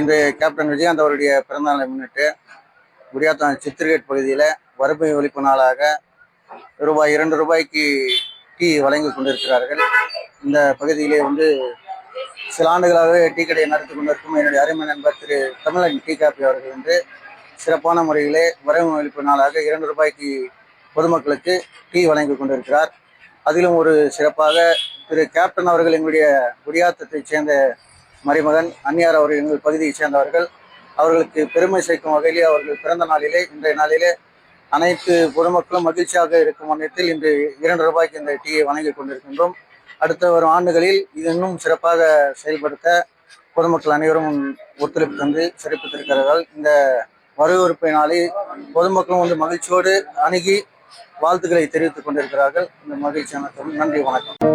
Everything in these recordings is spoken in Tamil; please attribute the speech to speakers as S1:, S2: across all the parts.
S1: இன்று கேப்டன் விஜயகாந்த் அவருடைய பிறந்தநாளை முன்னிட்டு குடியாத்தம் சித்திரகேட் பகுதியில் வறுமை ஒழிப்பு நாளாக ரூபாய் இரண்டு ரூபாய்க்கு டீ வழங்கி கொண்டிருக்கிறார்கள். இந்த பகுதியிலே வந்து சில ஆண்டுகளாகவே டீ கடையை நடத்தி கொண்டிருக்கும் என்னுடைய அருமை நண்பர் திரு தமிழன் டீ காப்பி அவர்கள் வந்து சிறப்பான முறையிலே வரைவு ஒழிப்பு நாளாக இரண்டு ரூபாய்க்கு பொதுமக்களுக்கு டீ வழங்கி கொண்டிருக்கிறார். அதிலும் ஒரு சிறப்பாக திரு கேப்டன் அவர்கள் எங்களுடைய குடியாத்தத்தைச் சேர்ந்த மருமகன் அந்நியார் அவர்கள் எங்கள் பகுதியைச் சேர்ந்தவர்கள். அவர்களுக்கு பெருமை சேர்க்கும் வகையிலே அவர்கள் பிறந்த நாளிலே இன்றைய நாளிலே அனைத்து பொதுமக்களும் மகிழ்ச்சியாக இருக்கும் வண்ணத்தில் இன்று இரண்டு ரூபாய்க்கு இந்த டீயை வழங்கிக் கொண்டிருக்கின்றோம். அடுத்த வரும் ஆண்டுகளில் இது இன்னும் சிறப்பாக செயல்படுத்த பொதுமக்கள் அனைவரும் ஒத்துழைப்பு தந்து சிறப்பித்திருக்கிறார்கள். இந்த வரவேற்பை நாளில் பொதுமக்களும் வந்து மகிழ்ச்சியோடு அணுகி வாழ்த்துக்களை தெரிவித்துக் கொண்டிருக்கிறார்கள். இந்த மகிழ்ச்சியான நன்றி வணக்கம்.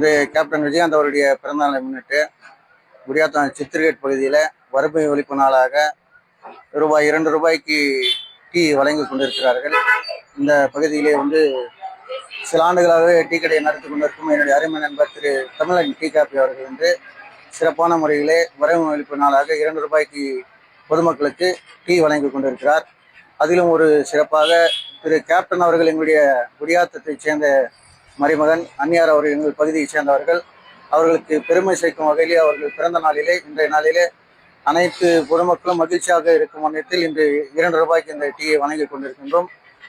S1: இன்று கேப்டன் விஜயகாந்த் அவருடைய பிறந்தநாளை முன்னிட்டு குடியாத்தம் சித்திரகேட் பகுதியில் வறுமை ஒழிப்பு நாளாக ரூபாய் இரண்டு ரூபாய்க்கு டீ வழங்கி கொண்டிருக்கிறார்கள். இந்த பகுதியிலே வந்து சில ஆண்டுகளாகவே டீ கடையை நடத்தி கொண்டிருக்கும் என்னுடைய அருமை நண்பர் திரு தமிழன் டீ காப்பி அவர்கள் வந்து சிறப்பான முறையிலே வறுமை ஒழிப்பு நாளாக இரண்டு ரூபாய்க்கு பொதுமக்களுக்கு டீ வழங்கி கொண்டிருக்கிறார். அதிலும் ஒரு சிறப்பாக திரு கேப்டன் அவர்கள் எங்களுடைய குடியாத்தத்தைச் சேர்ந்த மருமகன் அந்நியார் அவர்கள் எங்கள் பகுதியைச் சேர்ந்தவர்கள். அவர்களுக்கு பெருமை சேர்க்கும் வகையிலே அவர்கள் பிறந்த நாளிலே இன்றைய நாளிலே அனைத்து பொதுமக்களும் மகிழ்ச்சியாக இருக்கும் வண்ணத்தில் இன்று இரண்டு ரூபாய்க்கு இந்த டீயை வணங்கிக் கொண்டிருக்கின்றோம்.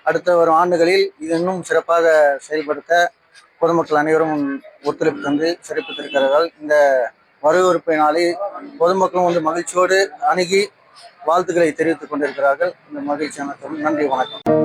S1: அடுத்த வரும் ஆண்டுகளில் இது இன்னும் சிறப்பாக செயல்படுத்த பொதுமக்கள் அனைவரும் ஒத்துழைப்பு தந்து சிறப்பித்திருக்கிறார்கள். இந்த வரவேற்பை நாளில் பொதுமக்களும் வந்து மகிழ்ச்சியோடு அணுகி வாழ்த்துக்களை தெரிவித்துக் கொண்டிருக்கிறார்கள். இந்த மகிழ்ச்சியான நன்றி வணக்கம்.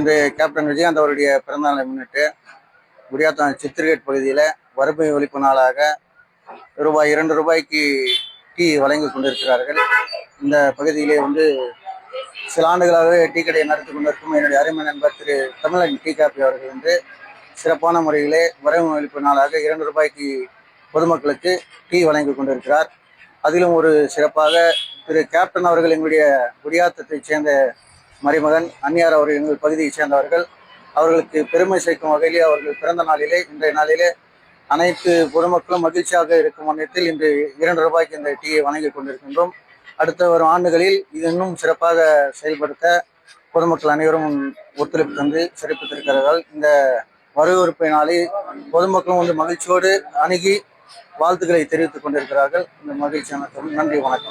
S1: இன்று கேப்டன் விஜயகாந்த் அவருடைய பிறந்தநாளை முன்னிட்டு குடியாத்தம் சித்திரகேட் பகுதியில் வறுமை ஒழிப்பு நாளாக ரூபாய் இரண்டு ரூபாய்க்கு டீ வழங்கி கொண்டிருக்கிறார்கள். இந்த பகுதியிலே வந்து சில ஆண்டுகளாகவே டீ கடையை நடத்தி கொண்டிருக்கும் என்னுடைய அருமை நண்பர் திரு தமிழன் டீ காப்பி அவர்கள் வந்து சிறப்பான முறையிலே வறுமை ஒழிப்பு நாளாக இரண்டு ரூபாய்க்கு பொதுமக்களுக்கு டீ வழங்கி கொண்டிருக்கிறார். அதிலும் ஒரு சிறப்பாக திரு கேப்டன் அவர்கள் எங்களுடைய குடியாத்தத்தைச் சேர்ந்த மருமகன் அந்நியார் அவர்கள் எங்கள் பகுதியைச் சேர்ந்தவர்கள். அவர்களுக்கு பெருமை சேர்க்கும் வகையிலே அவர்கள் பிறந்த நாளிலே இன்றைய நாளிலே அனைத்து பொதுமக்களும் மகிழ்ச்சியாக இருக்கும் வண்ணத்தில் இன்று இரண்டு ரூபாய்க்கு இந்த டீயை வழங்கிக் கொண்டிருக்கின்றோம். அடுத்த வரும் ஆண்டுகளில் இது இன்னும் சிறப்பாக செயல்படுத்த பொதுமக்கள் அனைவரும் ஒத்துழைப்பு தந்து சிறப்பித்திருக்கிறார்கள். இந்த வரவேற்பை நாளில் பொதுமக்களும் வந்து மகிழ்ச்சியோடு அணுகி வாழ்த்துக்களை தெரிவித்துக் கொண்டிருக்கிறார்கள். இந்த மகிழ்ச்சியான நன்றி வணக்கம்.